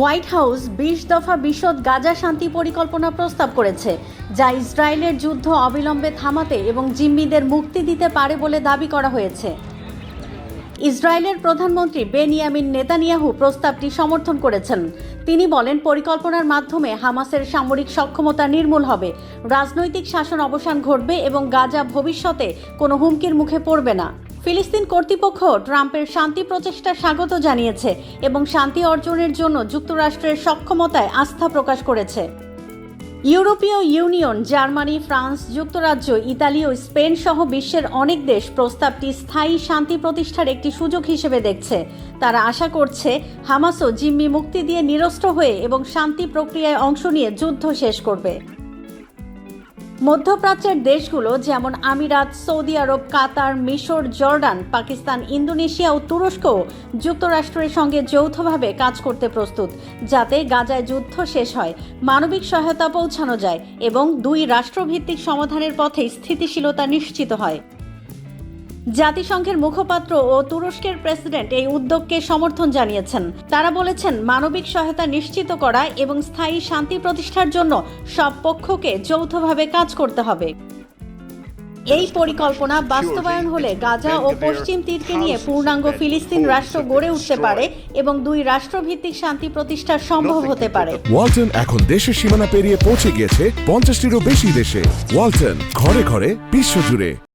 White house বিশ দফা বিশদ গাজা শান্তি পরিকল্পনা প্রস্তাব করেছে, যা ইসরায়েলের যুদ্ধ অবিলম্বে থামাতে এবং জিম্মিদের মুক্তি দিতে পারে বলে দাবি করা হয়েছে। ইসরায়েলের প্রধানমন্ত্রী বেনিয়ামিন নেতানিয়াহু প্রস্তাবটি সমর্থন করেছেন। তিনি বলেন, পরিকল্পনার মাধ্যমে হামাসের সামরিক সক্ষমতা নির্মূল হবে, রাজনৈতিক শাসন অবসান ঘটবে এবং গাজা ভবিষ্যতে কোনো হুমকির মুখে পড়বে না। ফিলিস্তিন কর্তৃপক্ষ ট্রাম্পের শান্তি প্রচেষ্টা স্বাগত জানিয়েছে এবং শান্তি অর্জনের জন্য যুক্তরাষ্ট্রের সক্ষমতায় আস্থা প্রকাশ করেছে। ইউরোপীয় ইউনিয়ন, জার্মানি, ফ্রান্স, যুক্তরাজ্য, ইতালি ও স্পেন সহ বিশ্বের অনেক দেশ প্রস্তাবটি স্থায়ী শান্তি প্রতিষ্ঠার একটি সুযোগ হিসেবে দেখছে। তারা আশা করছে হামাসও জিম্মি মুক্তি দিয়ে নিরস্ত্র হয়ে এবং শান্তি প্রক্রিয়ায় অংশ নিয়ে যুদ্ধ শেষ করবে। মধ্যপ্রাচ্যের দেশগুলো, যেমন আমিরাত, সৌদি আরব, কাতার, মিশর, জর্ডান, পাকিস্তান, ইন্দোনেশিয়া ও তুরস্ক, যুক্তরাষ্ট্রের সঙ্গে যৌথভাবে কাজ করতে প্রস্তুত, যাতে গাজায় যুদ্ধ শেষ হয়, মানবিক সহায়তা পৌঁছানো যায় এবং দুই রাষ্ট্রভিত্তিক সমাধানের পথে স্থিতিশীলতা নিশ্চিত হয়। জাতিসংঘের মুখপাত্র ও তুরস্কের প্রেসিডেন্ট এই উদ্যোগকে সমর্থন জানিয়েছেন। তারা বলেছেন, মানবিক সহায়তা নিশ্চিত করা এবং স্থায়ী শান্তি প্রতিষ্ঠার জন্য সব পক্ষকে যৌথভাবে কাজ করতে হবে। এই পরিকল্পনা বাস্তবায়ন হলে গাজা ও পশ্চিম তীরকে নিয়ে পূর্ণাঙ্গ ফিলিস্তিন রাষ্ট্র গড়ে উঠতে পারে এবং দুই রাষ্ট্রভিত্তিক শান্তি প্রতিষ্ঠা সম্ভব হতে পারে। ওয়ালটন এখন দেশের সীমানা পেরিয়ে পৌঁছে গিয়েছে পঞ্চাশটিরও বেশি দেশে। ওয়ালটন ঘরে ঘরে বিশ্বজুড়ে।